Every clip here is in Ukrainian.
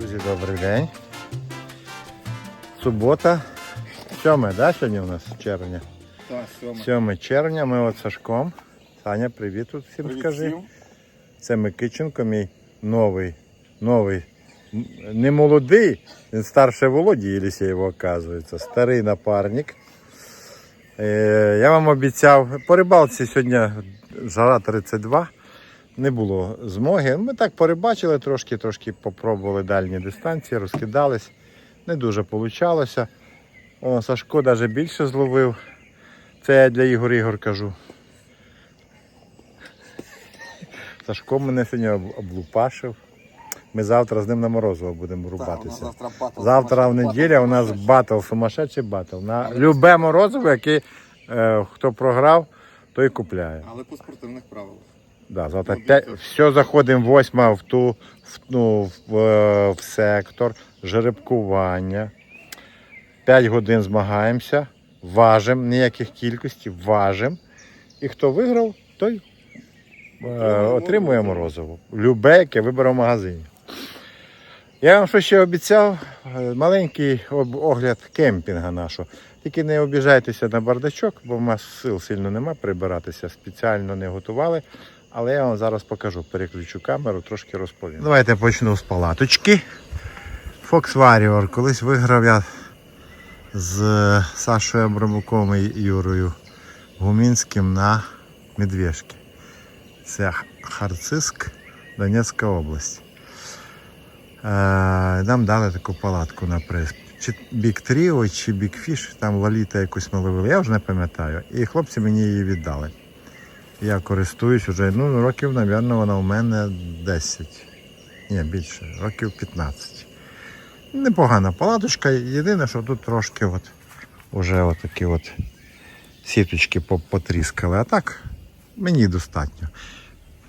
Друзі, добрий день. Субота. 7, да, сьогодні у нас червня? Так, сьома. 7 червня, ми от Сашком. Саня, привіт тут всім Привіт скажи. всім. Це Микиченко, мій новий, новий, не молодий, він старше Володі Єлісєєва, оказується, старий напарник. Е, я вам обіцяв, по рибалці сьогодні жара 32, не було змоги. Ми так порибачили трошки, трошки попробували дальні дистанції, розкидались. Не дуже вийшло. О, Сашко навіть більше зловив. Це я для Ігор Ігор кажу. Сашко мене сьогодні облупашив. Ми завтра з ним на Морозово будемо Так, рубатися. завтра батл. Завтра в неділю у нас батл, сумасшедший батл. На любе морозиво, який е, хто програв, той купляє. Але по спортивних правилах. Да, завтра Ну, п'ять, все заходимо восьма в ту в, ну, в, е, в сектор, жеребкування. 5 годин змагаємося, важимо, ніяких кількості, важимо. І хто виграв, той е, отримує морозиво. Любе, яке вибере в магазині. Я вам що ще обіцяв, Е, маленький об- огляд кемпінга нашого. Тільки не обіжайтеся на бардачок, бо в нас сил сильно нема прибиратися, спеціально не готували. Але я вам зараз покажу, переключу камеру, трошки розповім. Давайте почну з палаточки. Fox Warrior. Колись виграв я з Сашою Абрамуком і Юрою Гумінським на Медвежки. Це Харциск, Донецька область. Е, нам дали таку палатку на приз. Чи Big Trio, чи Big Fish, там лаліта якусь ми ловили, я вже не пам'ятаю. І хлопці мені її віддали. Я користуюсь вже, ну, років, мабуть, вона у мене 10. Ні, більше, років 15. Непогана палаточка. Єдине, що тут трошки от, уже такі от сіточки потріскали. А так мені достатньо.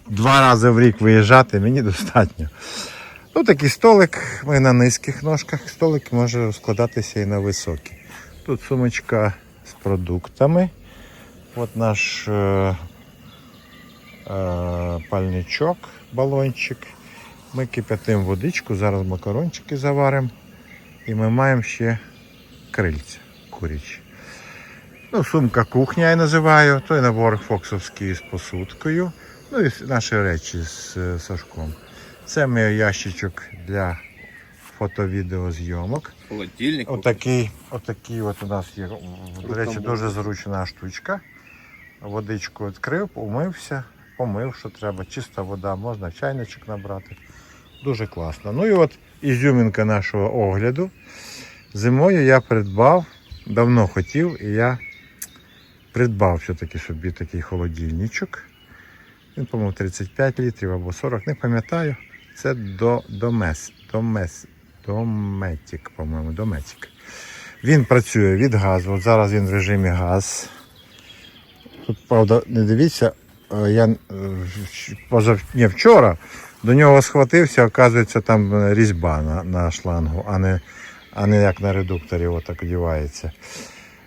Два рази в рік виїжджати мені достатньо. Ну, такий столик, ми на низьких ножках. Столик може складатися і на високі. Тут сумочка з продуктами. От наш е, пальничок, балончик. Ми кип'ятимо водичку, зараз макарончики заваримо. І ми маємо ще крильця курячі. Ну, сумка кухня я називаю, той набор фоксовський з посудкою. Ну і наші речі з е, Сашком. Це мій ящичок для фото-відеозйомок. Холодильник. Отакий, отакий от у нас є, до речі, дуже зручна штучка. Водичку відкрив, умився, помив, що треба. Чиста вода, можна чайничок набрати. Дуже класно. Ну і от ізюмінка нашого огляду. Зимою я придбав, давно хотів, і я придбав все-таки собі такий холодильничок. Він, по-моєму, 35 літрів або 40, не пам'ятаю. Це до, домес, домес, Дометік, по-моєму, Дометік. Він працює від газу. От зараз він в режимі газ. Тут, правда, не дивіться, я е, позав... Ні, вчора до нього схватився, оказується, там е, різьба на, на шлангу, а не, а не як на редукторі отак одівається.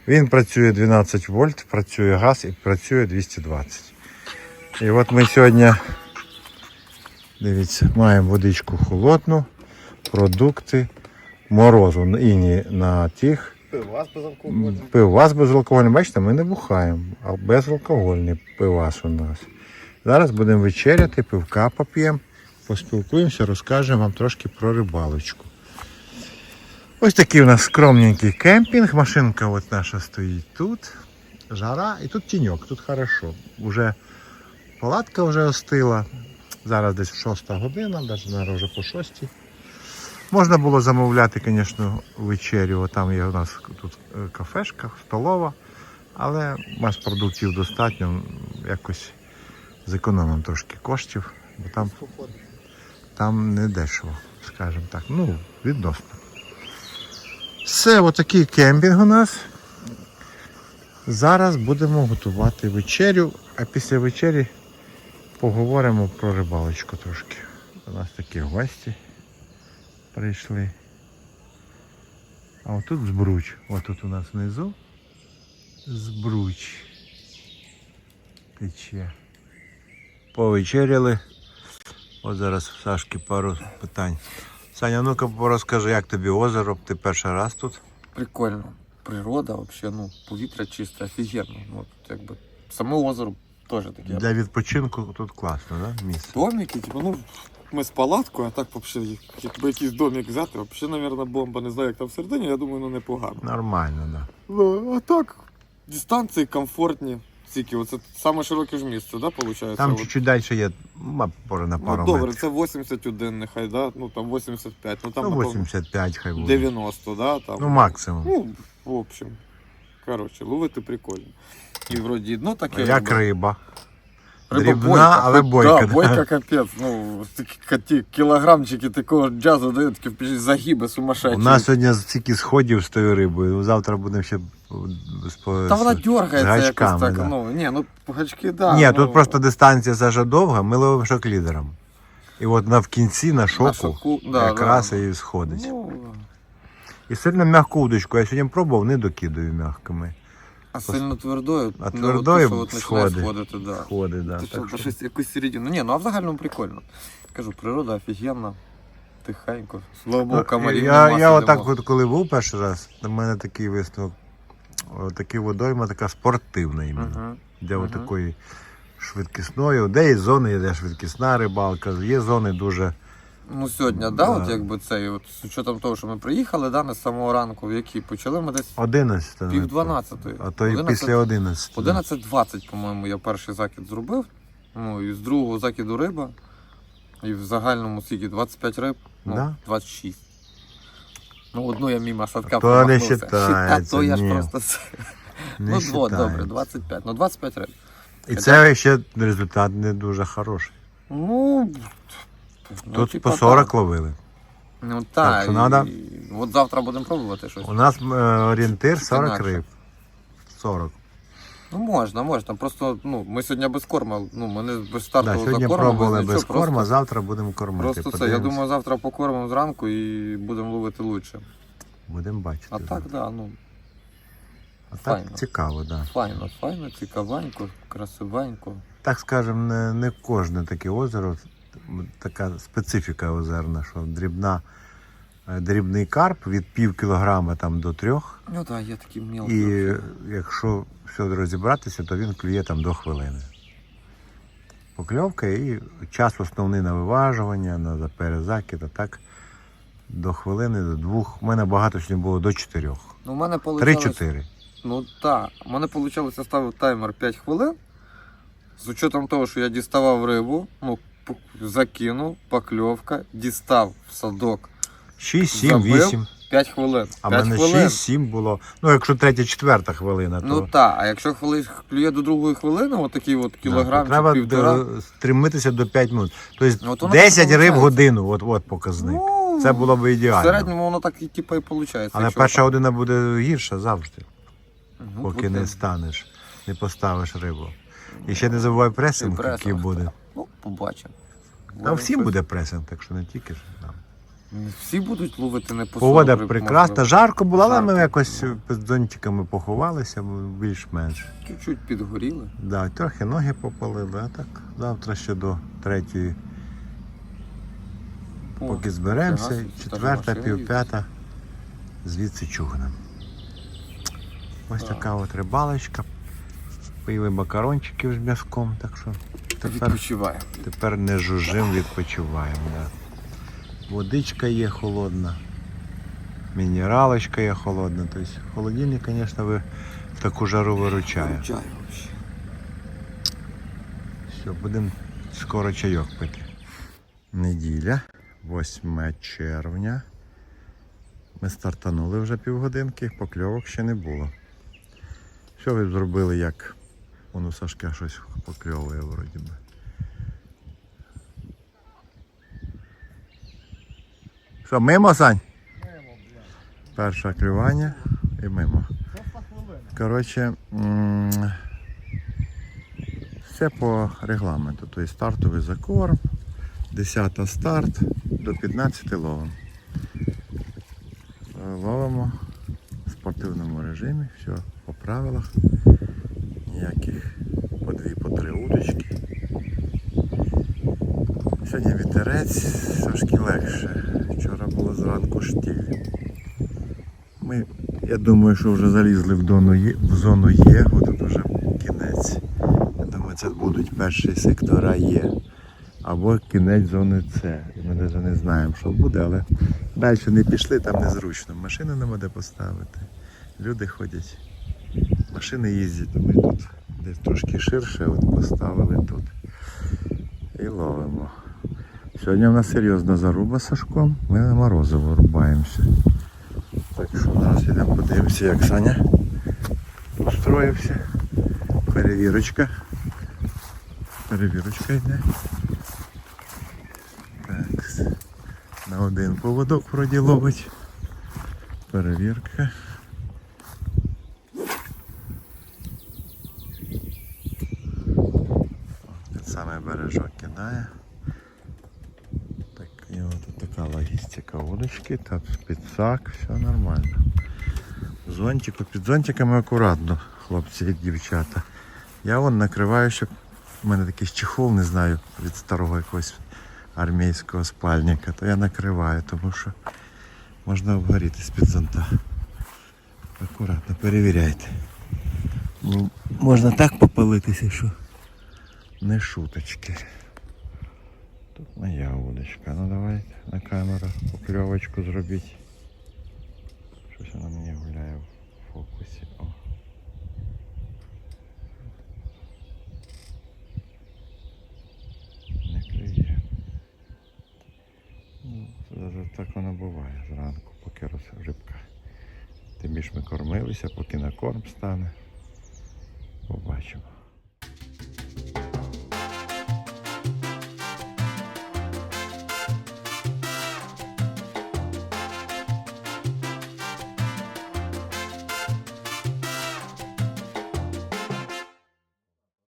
Він працює 12 вольт, працює газ і працює 220. І от ми сьогодні, дивіться, маємо водичку холодну, продукти, морозу іні на тих. Пивас безалкогольний. Пивас безалкогольний. Бачите, ми не бухаємо, а безалкогольний пивас у нас. Зараз будемо вечеряти, пивка поп'ємо, поспілкуємося, розкажемо вам трошки про рибалочку. Ось такий у нас скромненький кемпінг. Машинка от наша стоїть тут. Жара і тут тіньок, тут хорошо. Уже палатка вже остила. Зараз десь 6 година, навіть вже по 6. Можна було замовляти, звісно, вечерю. Там є у нас тут е, кафешка, столова, але мас продуктів достатньо. Якось зекономимо трошки коштів, бо там, там не дешево, скажімо так. Ну, відносно. Все, отакий кемпінг у нас. Зараз будемо готувати вечерю, а після вечері поговоримо про рибалочку трошки. У нас такі гості прийшли. А отут збруч. Отут у нас внизу збруч. Тече. Повечеряли. От зараз в Сашки пару питань. Саня, ну-ка розкажи, як тобі озеро, ти перший раз тут? Прикольно. Природа взагалі, ну, повітря чисте, офігенно. Ну, якби, саме озеро теж таке. Для відпочинку тут класно, да? Місце. Домики, типу, ну, ми з палаткою, а так взагалі, якби якийсь домик взяти, взагалі, мабуть, бомба, не знаю, як там всередині, я думаю, ну непогано. Нормально, да. Ну, а так, дистанції комфортні. Скільки, оце саме широке ж місце, да, виходить? Там От. чуть-чуть далі є, м, пора на пару Ну, добре, метрів. це 81 нехай, да? ну там 85, ну там Ну, напевно, 85 хай буде. 90, да? Там. Ну, максимум. Ну, в общем. Коротше, ловити прикольно. І вроді дно таке. Як риба. Риба. Дрібна, бойка, але бойка, Да, да. бойка капець. Ну, такі кі- кілограмчики такого джазу дають, такі загиби сумасшедші. У нас сьогодні стільки сходів з тою рибою. Завтра будемо ще з по- Та вона з- дергається гачками, якось так. да. Ну, ні, ну гачки, да. Ні, ну, тут просто дистанція Саша довга, ми ловимо шок-лідером. І от на в кінці на шоку, шоку, да, якраз да. і сходить. Ну, І сильно м'яку удочку. Я сьогодні пробував, не докидаю м'якими. А сильно твердою, А ну, твердою от то, що от сходить. сходити, да. Сходить, да. Ти що, так та що- щось якусь середину. Ні, ну а в загальному прикольно. Кажу, природа офігенна, тихенько. Слава Богу, Ну, комарів я, я отак, от, коли був перший раз, на мене такий висновок. Такий водойма така спортивна іменно. Мгм. Де Мгм. от такої швидкісної, де є зони, де швидкісна рибалка, є зони дуже. Ну сьогодні, да, от якби цей, от з учетом того, що ми приїхали, да, не з самого ранку, в якій почали ми десь 11. пів дванадцятої. А то і після 11. да. 11.20, по-моєму, я перший закид зробив. Ну, і з другого закиду риба. І в загальному скільки 25 риб, ну, Да? 26. Ну, одну я мимо садка То не промахнувся. считається, то я ж просто це. Не ну, дво, добре, 25. Ну, 25 риб. І це ще результат не дуже хороший. Ну, ну Тут типа, по 40 так. ловили. Ну Так так, що і... От завтра будемо пробувати щось. У нас е, орієнтир 40 Інакше. риб. 40. Ну можна, можна. Просто ну, ми сьогодні без корма, ну, ми не без Да, стартового сьогодні закорму, пробували нічого, без корма, просто- завтра будемо кормити. Просто це, я Подивимось. думаю, завтра покормимо зранку і будемо ловити лучше. Будемо бачити. А так, да, ну, А так файно. цікаво, да. файно, файно, цікавенько, красивенько. Так скажем, не, не кожне таке озеро, така специфіка озерна, що дрібна, е, дрібний карп від пів кілограма там до трьох. Ну так, є такі мілкі. І якщо все розібратися, то він клює там до хвилини. Покльовка і час основний на виважування, на перезакид, а так до хвилини, до двох. У мене багато сьогодні було до чотирьох. Ну, у мене вийшло... Три-чотири. Ну так, у мене вийшло ставив таймер 5 хвилин. З учетом того, що я діставав рибу, ну, закинув, покльовка, дістав в садок Шість, сім, Забив. вісім. 5 хвилин. А в 5 мене хвилин. 6-7 було. Ну, якщо третя, четверта хвилина, то, Ну так, а якщо хвилин клює до другої хвилини, отакий от да, кілограм то треба чи півтора. до- стремитися до 5 минут. Тобто Ну, от 10 риб годину, от, от показник. Ну, Це було б ідеально. В середньому воно так і типу, і виходить. Але перша година буде гірша завжди, ну, поки не станеш, не поставиш рибу. І ще не забувай пресинг, який буде. Побачимо. Там Будемо всім буде пресинг, так що не тільки ж нам. Всі будуть ловити не по Погода 40 прекрасна, можна жарко було, але ми Жарко. якось з зонтиками поховалися, більш-менш. Чуть-чуть підгоріли. Да, трохи ноги попалили, а так завтра ще до третьої, О, поки зберемося, четверта, машина півп'ята, звідси чугнем. Ось Так. така от рибалочка. Поїли макарончиків з м'язком, так що тепер, тепер не жужжим, відпочиваємо. Да. Водичка є холодна, мінералочка є холодна. Тобто холодильник, звісно, ви таку жару виручає. Виручає. Все, будемо скоро чайок пити. Неділя, 8 червня. Ми стартанули вже півгодинки, покльовок ще не було. Що ви зробили, як воно Сашка щось покльовує вроді би. Що, мимо, Сань? Перше клювання і мимо. Коротше, все по регламенту. Тобто стартовий закорм, 10 старт, до 15 ловимо. Е, Ловимо в спортивному режимі, все по правилах. Ніяких по дві, по три удочки. Сьогодні вітерець трошки легше. Вчора було зранку штіль. Ми, я думаю, що вже залізли в, дону в зону Є, тут вже кінець. Я думаю, це будуть перші сектора Є. Або кінець зони С. Ми навіть не знаємо, що буде, але далі не пішли, там незручно. Машини нема де поставити. Люди ходять, машини їздять, ми тут десь трошки ширше от поставили тут. І ловимо. Сьогодні в нас серйозна заруба Сашком. Ми на морозиво рубаємося. Так що зараз йдемо подивимося, як Саня устроївся. Перевірочка. Перевірочка йде. Так. На один поводок вроді ловить. Перевірка. Тут саме бережок. Так, і от така логістика удочки, тут підсак, все нормально. Зонтику, під зонтиками акуратно, хлопці і дівчата. Я вон накриваю, щоб у мене такий чехол, не знаю, від старого якогось армійського спальника, то я накриваю, тому що можна обгоріти з-під зонта. Акуратно, перевіряйте. Можна так попалитися, що не шуточки. Тут моя удочка. Ну давайте на камеру покльовочку зробіть. Щось вона мені гуляє в фокусі. О. Не клює. Ну, це- так воно буває зранку, поки рибка. Тим більше ми кормилися, поки на корм стане. Побачимо.